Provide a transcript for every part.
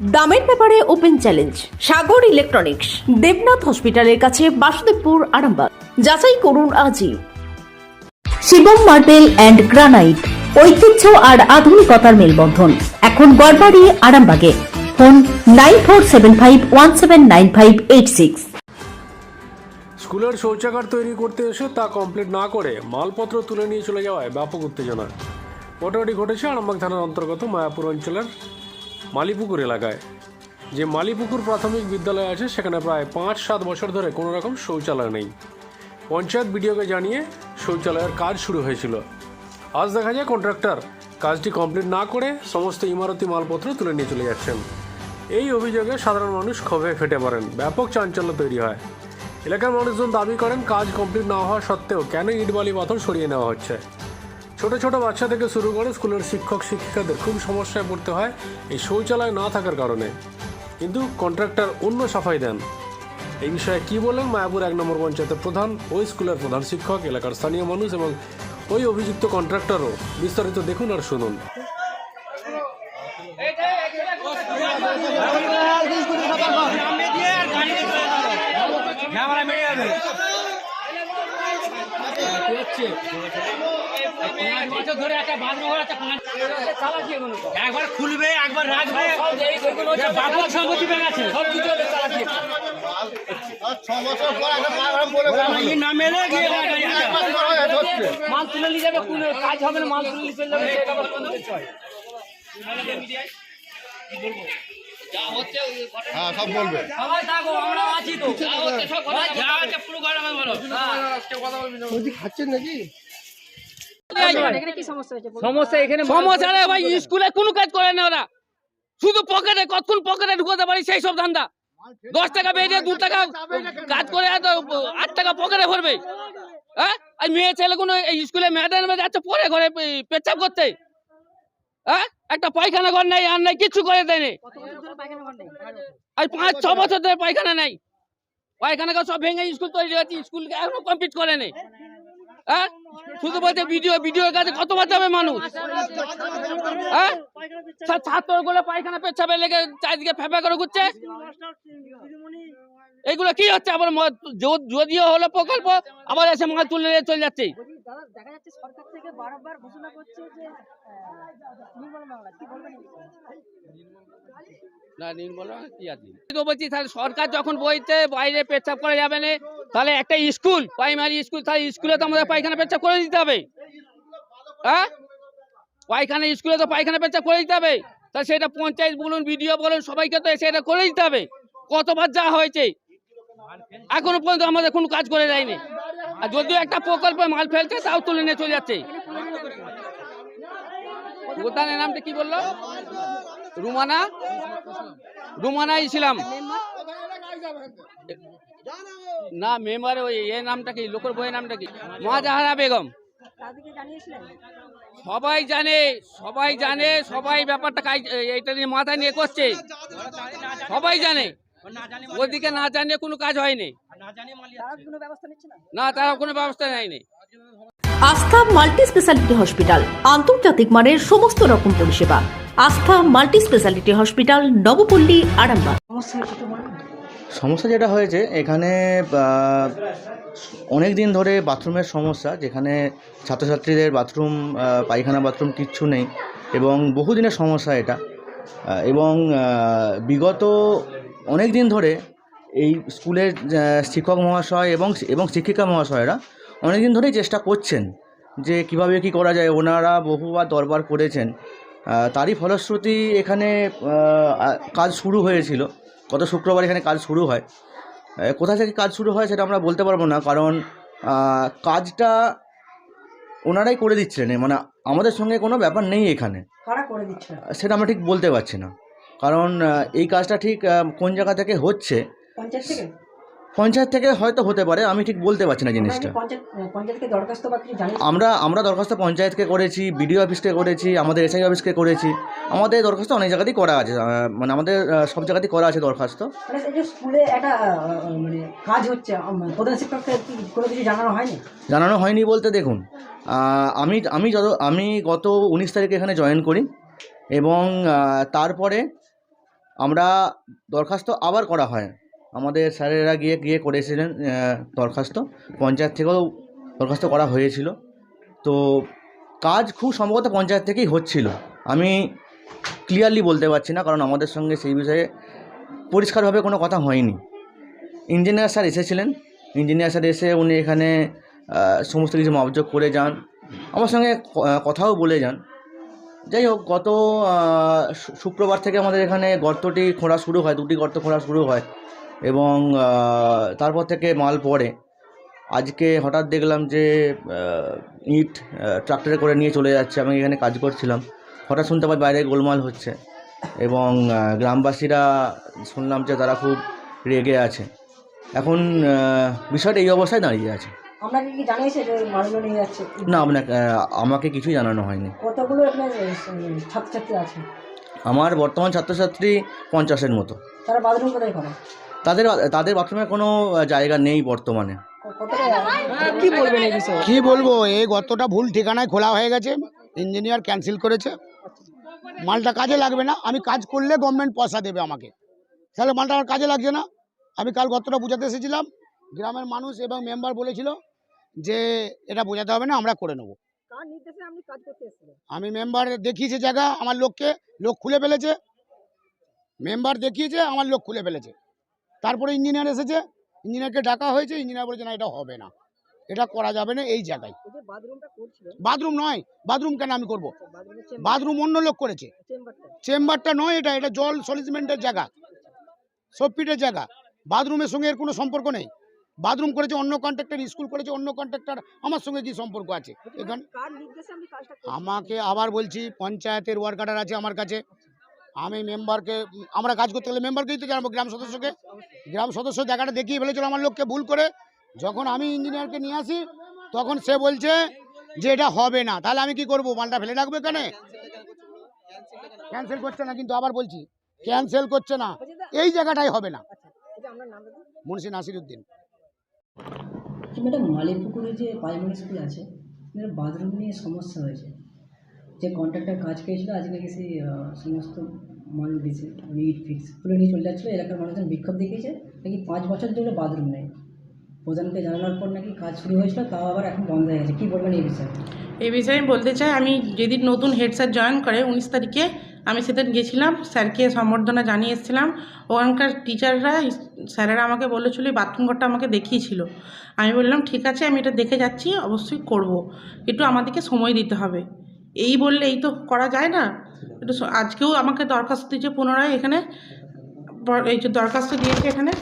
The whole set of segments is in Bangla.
দামের ব্যাপারে open challenge, Sagar electronics, Debnath হসপিটালের কাছে বাসুদেবপুর, আরামবাগ। যাচাই করুন আজই। শিবম মার্বেল অ্যান্ড গ্রানাইট, ঐতিহ্য আর আধুনিকতার মেলবন্ধন। এখন গড়বাড়ি, আরামবাগে। Phone nine four seven five one seven nine five eight six. স্কুলের শৌচাগার তৈরি করতে এসে তা কমপ্লিট না করে মালপত্র তুলে নিয়ে চলে যাওয়ায় ব্যাপক উত্তেজনা। ঘটনাটি ঘটেছে আরামবাগ থানার অন্তর্গত মায়াপুর অঞ্চলের মালিপুকুর এলাকায়। যে মালিপুকুর প্রাথমিক বিদ্যালয় আছে, সেখানে প্রায় পাঁচ সাত বছর ধরে কোনো রকম শৌচালয় নেই। পঞ্চায়েত বিডিওকে জানিয়ে শৌচালয়ের কাজ শুরু হয়েছিল। আজ দেখা যায় কন্ট্রাক্টর কাজটি কমপ্লিট না করে সমস্ত ইমারতি মালপত্র তুলে নিয়ে চলে যাচ্ছেন। এই অভিযোগে সাধারণ মানুষ ক্ষোভে ফেটে পড়েন। ব্যাপক চাঞ্চল্য তৈরি হয়। এলাকার মানুষজন দাবি করেন, কাজ কমপ্লিট না হওয়া সত্ত্বেও কেন ইট বালি পাথর সরিয়ে নেওয়া হচ্ছে? ছোট ছোট বাচ্চা থেকে শুরু করে স্কুলের শিক্ষক, শিক্ষিকাদের খুব সমস্যায় পড়তে হয়, এই শৌচালয় না থাকার কারণে। কিন্তু কন্ট্রাক্টর অন্য সাফাই দেন। এই বিষয়ে কি বলেন মায়াপুর এক নম্বর পঞ্চায়েতের প্রধান ওই স্কুলের প্রধান শিক্ষক, এলাকার স্থানীয় মানুষ এবং ওই অভিযুক্ত কন্ট্রাক্টরও বিস্তারিত দেখুন আর শুনুন। ক্যামেরা একবার খুলবে একবার রাখবে। বাবুর সম্পত্তি পেয়ে গেছে মেলে তুলে নিয়ে যাবে কোনো কাজ হবে না মাল তুলে নিয়ে চলে যাবে হয় হ্যাঁ সব বলবে। সবাই থাকো সমস্যা এখানে সমস্যা ভাই স্কুলে কোনো কাজ করে না ওরা। শুধু পকেটে কতক্ষণ পকেটে ঢুকাতে পারি সেই সব ধান্দা। দশ টাকা বেরিয়ে দু টাকা কাজ করে আট টাকা পকেটে ভরবে। হ্যাঁ? আর মেয়ে ছেলে কোনো স্কুলে ম্যাডাম যাচ্ছে পরে ঘরে পেচ্ছাপ করতে। হ্যাঁ? একটা পায়খানা ঘর নেই আর নাই কিচ্ছু করে দেয়নি আর পাঁচ ছ বছর ধরে পায়খানা নেই। পায়খানা ঘর সব ভেঙে স্কুল তৈরি হয়েছে স্কুল এখনও কমপ্লিট করেনি হ্যাঁ? শুধু ভিডিও কাছে যাবে মানুষ? হ্যাঁ? ছাত্রগুলো পায়খানা পেছাবে লেগে চারিদিকে ফেপা করে ঘুরছে। এইগুলো কি হচ্ছে? আবার যদিও হলো প্রকল্প আবার এসে মাল তুলে নিয়ে চলে যাচ্ছে। দাদা সরকার থেকে বারবার ঘোষণা করছে যে আহ, নির্মল বাংলা কি বলবেন এই বিষয়ে? না নির্মল কি আছে বলছি তাহলে সরকার যখন বইতে বাইরে পেচ্ছাপ করা যাবে না তাহলে একটা স্কুল প্রাইমারি স্কুল তাহলে স্কুলে তো আমাদের পায়খানা পেচ্ছাপ করে দিতে হবে। হ্যাঁ? পায়খানা স্কুলে তো পায়খানা পেচ্ছাপ করে দিতে হবে। তাহলে সেটা পঞ্চায়েত বলুন বিডিও বলুন সবাইকে তো সেটা করে দিতে হবে। কতবার যা হয়েছে এখনও পর্যন্ত আমাদের কোনো কাজ করে দেয়নি আর যদিও একটা প্রকল্পে মাল ফেলছে, তাও তুলে নিয়ে চলে যাচ্ছে। প্রধানের নামটা কি বলল? রুমানা? রুমানাই ছিলাম না মেম্বার ওই এ নামটা কি, লোকের বইয়ের নামটা কি? মহাজাহারা বেগম। সবাই জানে সবাই জানে, সবাই ব্যাপারটা এটা নিয়ে মাথায় নিয়ে করছে। সবাই জানে। ওদিকে না জানিয়ে কোনো কাজ হয়নি তারা কোনো ব্যবস্থা নিচ্ছে না? না তারা কোনো ব্যবস্থা নেয়নি আস্থা মাল্টি স্পেশালিটি হসপিটাল আন্তর্জাতিক মানের সমস্ত রকম পরিষেবা। Astha multi specialty hospital Nabapalli Arambagh. সমস্যা যেটা হয়েছে এখানে অনেক দিন ধরে বাথরুমের সমস্যা যেখানে ছাত্রছাত্রীদের বাথরুম পায়খানা বাথরুম কিচ্ছু নেই এবং বহুদিনের সমস্যা এটা। এবং বিগত অনেক দিন ধরে এই স্কুলের শিক্ষক মহাশয় এবং এবং শিক্ষিকা মহাশয়রা অনেক দিন ধরেই চেষ্টা করছেন যে কীভাবে কি করা যায়। ওনারা বহুবার দরবার করেছেন। তারই ফলশ্রুতি এখানে কাজ শুরু হয়েছিল। গত শুক্রবার এখানে কাজ শুরু হয়। কোথা থেকে কাজ শুরু হয় সেটা আমরা বলতে পারব না। কারণ কাজটা ওনারাই করে দিচ্ছিলেন। মানে আমাদের সঙ্গে কোনো ব্যাপার নেই এখানে। সেটা আমরা ঠিক বলতে পারছি না। কারণ এই কাজটা ঠিক কোন জায়গা থেকে হচ্ছে? পঞ্চায়েত থেকে? পঞ্চায়েত থেকে হয়তো হতে পারে আমি ঠিক বলতে পারছি না জিনিসটা। আমরা আমরা দরখাস্ত পঞ্চায়েতকে করেছি বিডিও অফিসকে করেছি আমাদের এসআই অফিসকে করেছি। আমাদের দরখাস্ত অনেক জায়গাতেই করা আছে মানে আমাদের সব জায়গাতেই করা আছে দরখাস্ত। মানে স্কুলে একটা মানে কাজ হচ্ছে প্রধান শিক্ষককে কোনো কিছু জানানো হয়নি? জানানো হয়নি বলতে দেখুন আমি আমি যত আমি গত উনিশ তারিখে এখানে জয়েন করি এবং তারপরে আমরা দরখাস্ত আবার করা হয়। আমাদের স্যারেরা গিয়ে গিয়ে করেছিলেন দরখাস্ত। পঞ্চায়েত থেকেও দরখাস্ত করা হয়েছিল। তো কাজ খুব সম্ভবত পঞ্চায়েত থেকেই হচ্ছিল। আমি ক্লিয়ারলি বলতে পারছি না, কারণ আমাদের সঙ্গে সেই বিষয়ে পরিষ্কারভাবে কোনো কথা হয়নি। ইঞ্জিনিয়ার স্যার এসেছিলেন। ইঞ্জিনিয়ার স্যার এসে উনি এখানে সমস্ত কিছু মাপযোগ করে যান। আমার সঙ্গে কথাও বলে যান। যাই হোক গত শুক্রবার থেকে আমাদের এখানে গর্তটি খোঁড়া শুরু হয়, দুটি গর্ত খোঁড়া শুরু হয় এবং তারপর থেকে মাল পড়ে। আজকে হঠাৎ দেখলাম যে ইট ট্রাক্টরে করে নিয়ে চলে যাচ্ছে, আমি এখানে কাজ করছিলাম। হঠাৎ শুনতে পাই বাইরে গোলমাল হচ্ছে এবং গ্রামবাসীরা শুনলাম যে তারা খুব রেগে আছে। এখন বিষয়টা এই অবস্থায় দাঁড়িয়ে আছে। আপনাকে কি জানিয়েছে যে মানুষজন নিয়ে যাচ্ছে? না আপনাকে আমাকে কিছুই জানানো হয়নি। কতগুলো এখানে ছাত্রছাত্রী আছে? আমার বর্তমান ছাত্রছাত্রী পঞ্চাশের মতো। তারা বাথরুম কোথায় করে? তাদের তাদের বাথরুমের কোনো জায়গা নেই বর্তমানে। কি বলবেন এই বিষয়ে? কি বলব এই গর্তটা ভুল ঠিকানায় খোলা হয়ে গেছে। ইঞ্জিনিয়ার ক্যান্সেল করেছে। মালটা কাজে লাগবে না আমি কাজ করলে গভর্নমেন্ট পয়সা দেবে আমাকে। তাহলে মালটা আমার কাজে লাগছে না। আমি কাল গর্তটা বোঝাতে এসেছিলাম। গ্রামের মানুষ এবং মেম্বার বলেছিল যে এটা বোঝাতে হবে না আমরা করে নেব। আমি মেম্বার দেখিয়েছে জায়গা আমার লোককে লোক খুলে ফেলেছে। মেম্বার দেখিয়েছে আমার লোক খুলে ফেলেছে। তারপরে ইঞ্জিনিয়ার এসেছে ইঞ্জিনিয়ারকে ডাকা হয়েছে ইঞ্জিনিয়ার বলেছে না এটা হবে না। এটা করা যাবে না এই জায়গায়। বাথরুম নয় বাথরুম কেন আমি করব? বাথরুম অন্য লোক করেছে। চেম্বারটা চেম্বারটা নয় এটা এটা জল সলিসমেন্টের জায়গা। সবপিটের জায়গা। বাথরুমের সঙ্গে এর কোনো সম্পর্ক নেই। বাথরুম করেছে অন্য কন্ট্রাক্টর স্কুল করেছে অন্য কন্ট্রাক্টর আমার সঙ্গে কি সম্পর্ক আছে? এখানে আমাকে আবার বলছি পঞ্চায়েতের ওয়ার্কার আছে আমার কাছে। আমি মেম্বারকে আমরা কাজ করতে গেলে মেম্বারকেই তো জানাব গ্রাম সদস্যকে। গ্রাম সদস্য জায়গাটা দেখিয়ে ফেলেছিল আমার লোককে ভুল করে। যখন আমি ইঞ্জিনিয়ারকে নিয়ে আসি তখন সে বলছে যে এটা হবে না। তাহলে আমি কি করব? মালটা ফেলে রাখব এখানে? ক্যান্সেল করছে না কিন্তু আবার বলছি ক্যান্সেল করছে না। এই জায়গাটাই হবে না। আচ্ছা মুন্সি নাসির উদ্দিন ম্যাডাম মালিপুকুরে যে প্রাইমারি স্কুল আছে বাথরুম নিয়ে সমস্যা হয়েছে। যে কন্ট্রাক্টর কাজ পেয়েছিল আজ নাকি সেই সমস্ত মাল দিয়েছে ইট ফিক্স তুলে নিয়ে চলে যাচ্ছিল। এলাকার মানুষজন বিক্ষোভ দেখিয়েছে, নাকি পাঁচ বছর ধরে বাথরুম নেই। প্রধানকে জানানোর পর নাকি কাজ শুরু হয়েছিল, তাও আবার এখন বন্ধ হয়ে গেছে। কী বলবেন এই বিষয়ে? এই বিষয়ে বলতে চাই, আমি যেদিন নতুন হেড স্যার জয়েন করে, উনিশ তারিখে আমি সেদিন গেছিলাম, স্যারকে সম্বর্ধনা জানিয়ে এসেছিলাম। ওখানকার টিচাররা, স্যারেরা আমাকে বলেছিল বাথরুম ঘরটা আমাকে দেখিয়েছিল। আমি বললাম, ঠিক আছে, আমি এটা দেখে যাচ্ছি, অবশ্যই করব। একটু আমাদেরকে সময় দিতে হবে। এই বললে, এই তো করা যায় না। একটু আজকেও আমাকে দরখাস্ত দিয়েছে পুনরায় এখানে। এই যে দরখাস্ত দিয়েছে এখানে।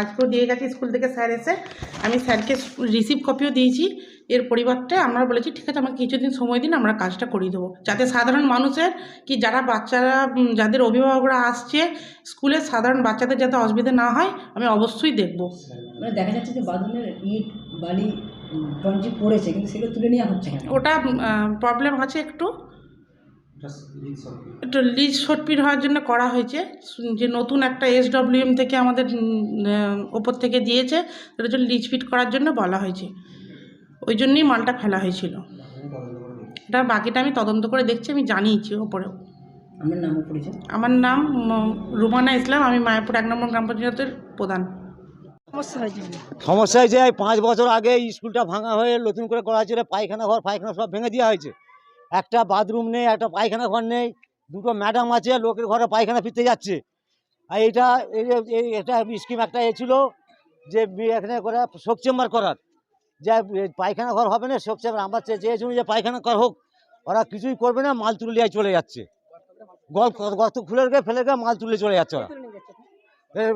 আজকেও দিয়ে গেছে স্কুল থেকে স্যার এসে। আমি স্যারকে রিসিভ কপিও দিয়েছি। এর পরিবর্তে আমরা বলেছি ঠিক আছে আমাকে কিছুদিন সময় দিন আমরা কাজটা করিয়ে দেবো। যাতে সাধারণ মানুষের কি যারা বাচ্চারা যাদের অভিভাবকরা আসছে স্কুলে সাধারণ বাচ্চাদের যাতে অসুবিধা না হয় আমি অবশ্যই দেখব। মানে দেখা যাচ্ছে যে বাথরুমের ইট বালি টঞ্চি পড়েছে কিন্তু সেগুলো তুলে নেওয়া হচ্ছে ওটা প্রবলেম আছে একটু। একটু লিজ শর্টপিট হওয়ার জন্য করা হয়েছে। যে নতুন একটা এসডব্লিউএম থেকে আমাদের ওপর থেকে দিয়েছে সেটার জন্য লিজ ফিট করার জন্য বলা হয়েছে। ওই জন্যই মালটা ফেলা হয়েছিল। এটা বাকিটা আমি তদন্ত করে দেখছি আমি জানিয়েছি ওপরেও নাম আমার নাম রুমানা ইসলাম আমি মায়াপুর এক নম্বর গ্রাম পঞ্চায়েতের প্রধান। সমস্যা হয়েছে এই পাঁচ বছর আগে স্কুলটা ভাঙা হয়ে নতুন করে করা হয়েছিল পায়খানা ঘর পায়খানা সব ভেঙে দেওয়া হয়েছে। একটা বাথরুম নেই একটা পায়খানা ঘর নেই দুটো ম্যাডাম আছে লোকের ঘরে পায়খানা ফিরতে যাচ্ছে। আর এইটা একটা স্কিম একটা এ ছিল যে এখানে করে শোক চেম্বার করার। যে পায়খানা ঘর হবে না চেম্বার আমরা চে- চেয়েছিলাম যে পায়খানা ঘর হোক। ওরা কিছুই করবে না মাল তুলে নিয়ে চলে যাচ্ছে। গল গর্ত খুলে রেখে ফেলে রেখে মাল তুলে চলে যাচ্ছে ওরা।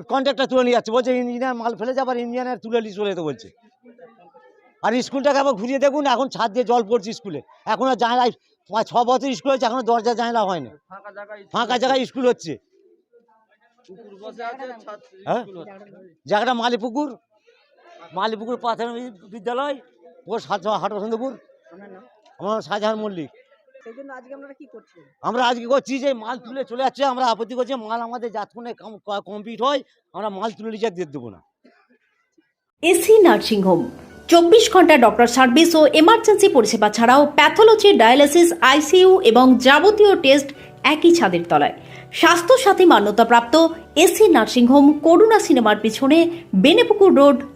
কন্ট্রাক্টর তুলে নিয়ে যাচ্ছে বলছে ইঞ্জিনিয়ার মাল ফেলে যাবে আর ইঞ্জিনিয়ার তুলে নিয়ে চলে যেতে বলছে। আর স্কুলটাকে আবার ঘুরিয়ে দেখুন এখন ছাদ দিয়ে জল পড়ছে স্কুলে। এখন আর জানলা পাঁচ ছ বছর স্কুল হচ্ছে এখনও দরজা জানলা হয়নি। ফাঁকা জায়গায় স্কুল হচ্ছে। হ্যাঁ? জায়গাটা মালিপুকুর। মালিপুকুর প্রাথমিক বিদ্যালয় ও হাটসন্দপুর আমার নাম শাহজাহান মল্লিক। আজকে কি করছিলেন আমরা আজকে করছি যে মাল তুলে চলে যাচ্ছে আমরা আপত্তি করছি মাল আমাদের যাতক্ষণে কমপ্লিট হয় আমরা মাল তুলে নিয়ে যেতে দেবো না। এসি নার্সিং হোম চব্বিশ ঘণ্টা ডক্টর সার্ভিস ও এমার্জেন্সি পরিষেবা ছাড়াও প্যাথোলজি ডায়ালিসিস আইসিইউ এবং যাবতীয় টেস্ট একই ছাদের তলায়। স্বাস্থ্য সাথী মান্যতাপ্রাপ্ত এসি নার্সিংহোম করুণা সিনেমার পিছনে বেনেপুকুর রোড